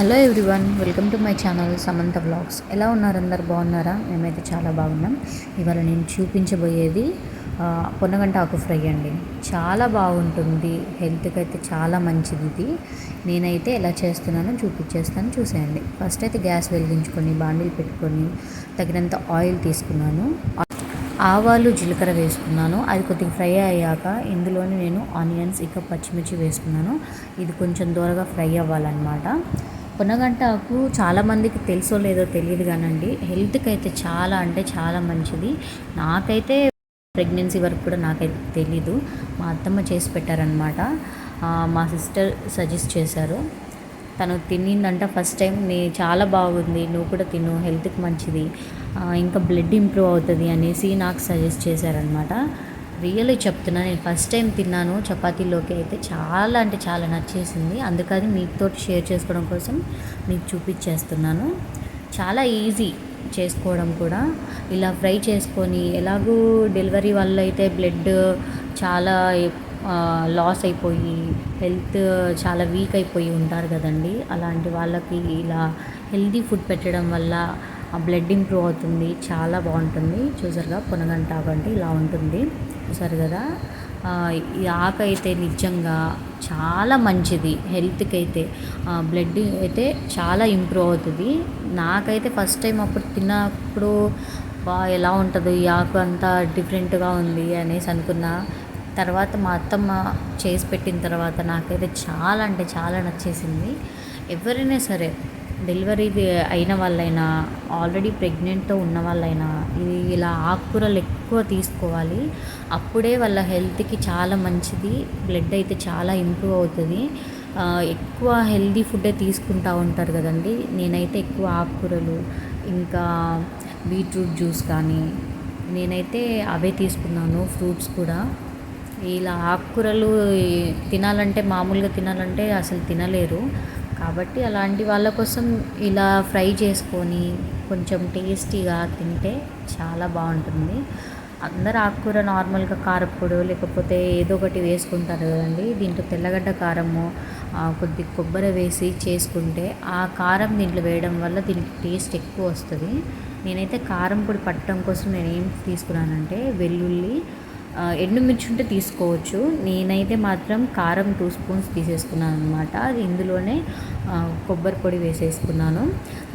Hello everyone welcome to my channel Samantha blogs ఎలా ఉన్నారు అందరు? బాగున్నారా? మేమైతే చాలా బాగున్నాం. ఇవాళ నేను చూపించబోయేది పొన్నగంట ఆకు ఫ్రై అండి. చాలా బాగుంటుంది. హెల్త్కి అయితే చాలా మంచిది ఇది. నేనైతే ఎలా చేస్తున్నానో చూపించేస్తాను. చూసేయండి. ఫస్ట్ అయితే గ్యాస్ వెలిగించుకొని బాండీలు పెట్టుకొని తగినంత ఆయిల్ తీసుకున్నాను. ఆవాలు జీలకర్ర వేసుకున్నాను. అది కొద్దిగా ఫ్రై అయ్యాక ఇందులోనే నేను ఆనియన్స్ ఇంకా పచ్చిమిర్చి వేసుకున్నాను. ఇది కొంచెం దూరగా ఫ్రై అవ్వాలన్నమాట. కొనగంటకు చాలామందికి తెలుసో లేదో తెలియదు కానండి. హెల్త్కి అయితే చాలా అంటే చాలా మంచిది. నాకైతే ప్రెగ్నెన్సీ వరకు కూడా నాకైతే తెలీదు. మా అత్తమ్మ చేసి పెట్టారనమాట మా సిస్టర్ సజెస్ట్ చేశారు. తను తినిందంట ఫస్ట్ టైం. నీ చాలా బాగుంది. నువ్వు కూడా తిను. హెల్త్కి మంచిది. ఇంకా బ్లడ్ ఇంప్రూవ్ అవుతుంది అనేసి నాకు సజెస్ట్ చేశారనమాట రియల్లీ చెప్తున్నా నేను ఫస్ట్ టైం తిన్నాను చపాతీలోకి అయితే చాలా అంటే చాలా నచ్చేసింది. అందుకని మీతో షేర్ చేసుకోవడం కోసం మీకు చూపించేస్తున్నాను. చాలా ఈజీ చేసుకోవడం కూడా. ఇలా ఫ్రై చేసుకొని ఎలాగూ డెలివరీ వల్ల అయితే బ్లడ్ చాలా లాస్ అయిపోయి హెల్త్ చాలా వీక్ అయిపోయి ఉంటారు కదండి. అలాంటి వాళ్ళకి ఇలా హెల్తీ ఫుడ్ పెట్టడం వల్ల బ్లడ్ ఇంప్రూవ్ అవుతుంది చాలా బాగుంటుంది. చూసారుగా పునగంట అంటే ఇలా ఉంటుంది. చూసారు కదా? ఈ ఆకు అయితే నిజంగా చాలా మంచిది. హెల్త్కి అయితే బ్లడ్ అయితే చాలా ఇంప్రూవ్ అవుతుంది. నాకైతే ఫస్ట్ టైం అప్పుడు తిన్నప్పుడు బా ఎలా ఉంటుంది? ఈ ఆకు అంతా డిఫరెంట్గా ఉంది అనేసి అనుకున్నా. తర్వాత మా అత్తమ్మ చేసి పెట్టిన తర్వాత నాకైతే చాలా అంటే చాలా నచ్చేసింది. ఎవరైనా సరే డెలివరీ అయిన వాళ్ళైనా ఆల్రెడీ ప్రెగ్నెంట్తో ఉన్న వాళ్ళైనా ఇది ఇలా ఆకుకూరలు ఎక్కువ తీసుకోవాలి. అప్పుడే వాళ్ళ హెల్త్కి చాలా మంచిది బ్లడ్ అయితే చాలా ఇంప్రూవ్ అవుతుంది. ఎక్కువ హెల్దీ ఫుడ్డే తీసుకుంటూ ఉంటారు కదండి. నేనైతే ఎక్కువ ఆకుకూరలు ఇంకా బీట్రూట్ జ్యూస్ కానీ నేనైతే అవే తీసుకున్నాను ఫ్రూట్స్ కూడా. ఇలా ఆకుకూరలు తినాలంటే మామూలుగా తినాలంటే అసలు తినలేరు. కాబట్టి అలాంటి వాళ్ళ కోసం ఇలా ఫ్రై చేసుకొని కొంచెం టేస్టీగా తింటే చాలా బాగుంటుంది. అందరు ఆకుకూర నార్మల్గా కారప్పొడి లేకపోతే ఏదో ఒకటి వేసుకుంటారు కదండి. దీంట్లో తెల్లగడ్డ కారము కొద్ది కొబ్బరి వేసి చేసుకుంటే ఆ కారం దీంట్లో వేయడం వల్ల దీనికి టేస్ట్ ఎక్కువ వస్తుంది. నేనైతే కారం పొడి పట్టడం కోసం నేను ఏం తీసుకున్నానంటే వెల్లుల్లి ఎండుమిర్చి ఉంటే తీసుకోవచ్చు. నేనైతే మాత్రం కారం టూ స్పూన్స్ తీసేసుకున్నాను అనమాట అది ఇందులోనే కొబ్బరి పొడి వేసేసుకున్నాను.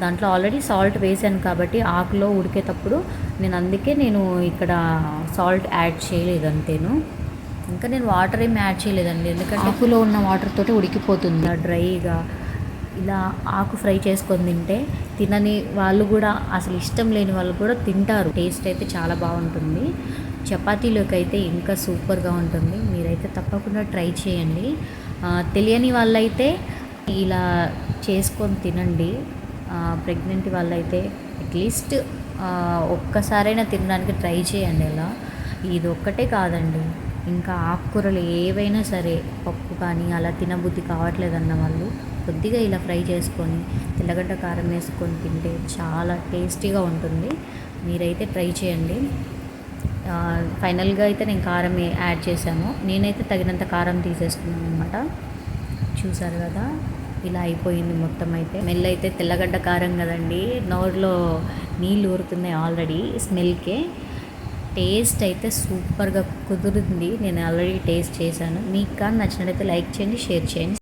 దాంట్లో ఆల్రెడీ సాల్ట్ వేసాను కాబట్టి ఆకులో ఉడికేటప్పుడు నేను అందుకే నేను ఇక్కడ సాల్ట్ యాడ్ చేయలేదు అంతేను ఇంకా నేను వాటర్ ఏం యాడ్ చేయలేదండి. ఎందుకంటే ఆకులో ఉన్న వాటర్ తోటి ఉడికిపోతుంది. డ్రైగా ఇలా ఆకు ఫ్రై చేసుకొని తింటే తినని వాళ్ళు కూడా అసలు ఇష్టం లేని వాళ్ళు కూడా తింటారు. టేస్ట్ అయితే చాలా బాగుంటుంది. చపాతీలోకి అయితే ఇంకా సూపర్గా ఉంటుంది. మీరైతే తప్పకుండా ట్రై చేయండి. తెలియని వాళ్ళైతే ఇలా చేసుకొని తినండి. ప్రెగ్నెంట్ వాళ్ళైతే అట్లీస్ట్ ఒక్కసారైనా తినడానికి ట్రై చేయండి ఇలా. ఇది ఒక్కటే కాదండి. ఇంకా ఆకుకూరలు ఏవైనా సరే పప్పు కానీ అలా తినబుద్ధి కావట్లేదన్న వాళ్ళు కొద్దిగా ఇలా ఫ్రై చేసుకొని తెల్లగడ్డ కారం వేసుకొని తింటే చాలా టేస్టీగా ఉంటుంది. మీరైతే ట్రై చేయండి. ఫైనల్గా అయితే నేను కారం యాడ్ చేశాను. నేనైతే తగినంత కారం తీసేసుకున్నాను అనమాట చూసారు కదా? ఇలా అయిపోయింది మొత్తం అయితే. స్మెల్ అయితే తెల్లగడ్డ కారం కదండి. నోరులో నీళ్ళు ఊరుతున్నాయి ఆల్రెడీ స్మెల్కే. టేస్ట్ అయితే సూపర్గా కుదురుతుంది. నేను ఆల్రెడీ టేస్ట్ చేశాను. మీకు కానీ నచ్చినట్లయితే లైక్ చేయండి షేర్ చేయండి.